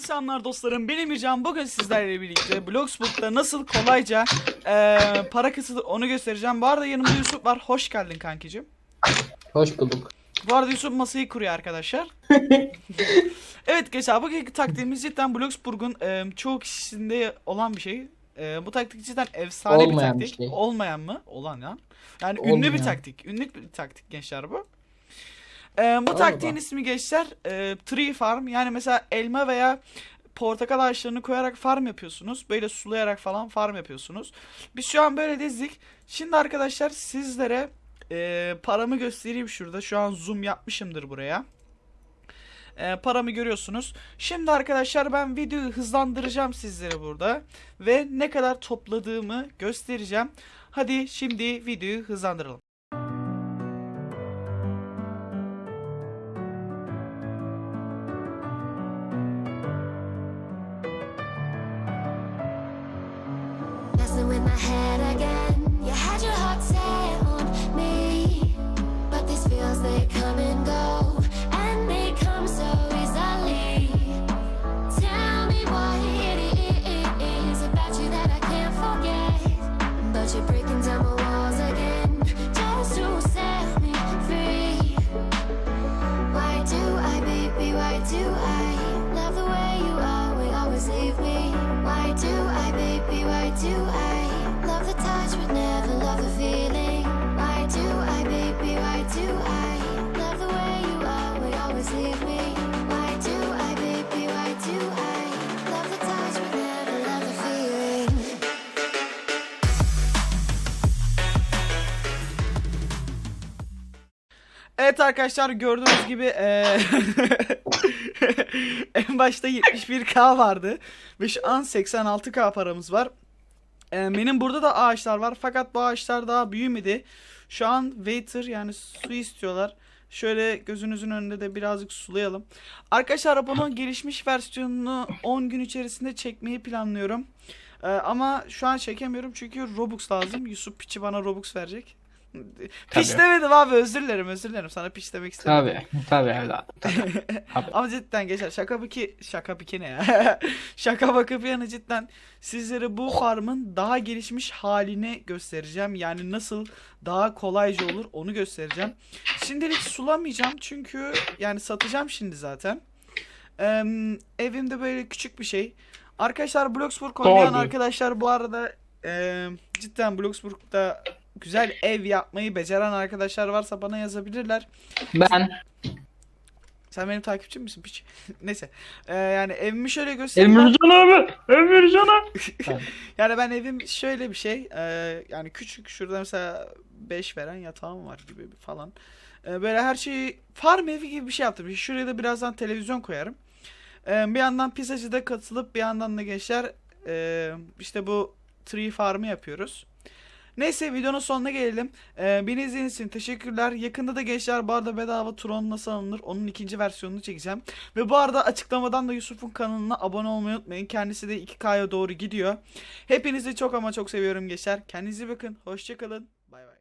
selamlar dostlarım. Benim Emircan. Bugün sizlerle birlikte Bloxburg'da nasıl kolayca eee, para kısılır onu göstereceğim. Bu arada yanımda Yusuf var. Hoş geldin kankicim. Hoş bulduk. Bu arada Yusuf masayı kuruyor arkadaşlar. evet gençler bugünkü taktiğimiz cidden Bloxburg'un eee, çoğu kişisinde olan bir şey. Eee, bu taktik cidden efsane Olmayan bir bir taktik. şey. Olmayan mı? Olan ya. Yani ünlü bir Olmayan. taktik. Ünlü bir taktik gençler bu. Eee, bu taktiğin ismi gençler eee, tree farm. Yani mesela elma veya portakal ağaçlarını koyarak farm yapıyorsunuz. Böyle sulayarak falan farm yapıyorsunuz. Biz şu an böyle dizdik. Şimdi arkadaşlar sizlere eee, paramı göstereyim şurada. Şu an zoom yapmışımdır buraya. Eee, paramı görüyorsunuz. Şimdi arkadaşlar ben videoyu hızlandıracağım sizlere burada. Ve ne kadar topladığımı göstereceğim. Hadi şimdi videoyu hızlandıralım. Messing with my head Evet arkadaşlar gördüğünüz gibi eee, en başta 71k vardı ve şu an 86k paramız var. Eee, benim burada da ağaçlar var fakat bu ağaçlar daha büyümedi. Şu an water yani su istiyorlar. Şöyle gözünüzün önünde de birazcık sulayalım. Arkadaşlar bunun gelişmiş versiyonunu 10 gün içerisinde çekmeyi planlıyorum. Eee, ama şu an çekemiyorum çünkü Robux lazım. Yusuf piçi bana Robux verecek. Demedim abi özür dilerim özür dilerim sana piç demek istedim. Tabii. Tabii evladım. Tabii. Tabii. Ama cidden geçer şaka biki şaka biki ne ya şaka bakıp yana cidden sizlere bu farmın daha gelişmiş halini göstereceğim yani nasıl daha kolayca olur onu göstereceğim şimdilik sulamayacağım çünkü yani satacağım şimdi zaten Eee, evimde böyle küçük bir şey arkadaşlar Bloxburg oynayan arkadaşlar bu arada eee, cidden Bloxburg'da güzel ev yapmayı beceren arkadaşlar varsa bana yazabilirler Ben sen benim takipçim misin piç? Neyse. Ee, yani evimi şöyle göstereyim. Emircan abi. Emircan abi. Yani ben evim şöyle bir şey. ee, yani küçük şurada mesela 5 veren yatağım var gibi falan. Ee, böyle her şeyi farm evi gibi bir şey yaptım. Şuraya da birazdan televizyon koyarım. Ee, bir yandan pizzacıda katılıp bir yandan da gençler ee, işte bu tree farm'ı yapıyoruz. Neyse videonun sonuna gelelim. Ee, beni izlediğiniz için teşekkürler. Yakında da gençler bu arada bedava Tron nasıl alınır onun ikinci versiyonunu çekeceğim. Ve bu arada açıklamadan da Yusuf'un kanalına abone olmayı unutmayın. Kendisi de 2K'ya doğru gidiyor. Hepinizi çok ama çok seviyorum gençler. Kendinize bakın. Hoşçakalın. Bay bay.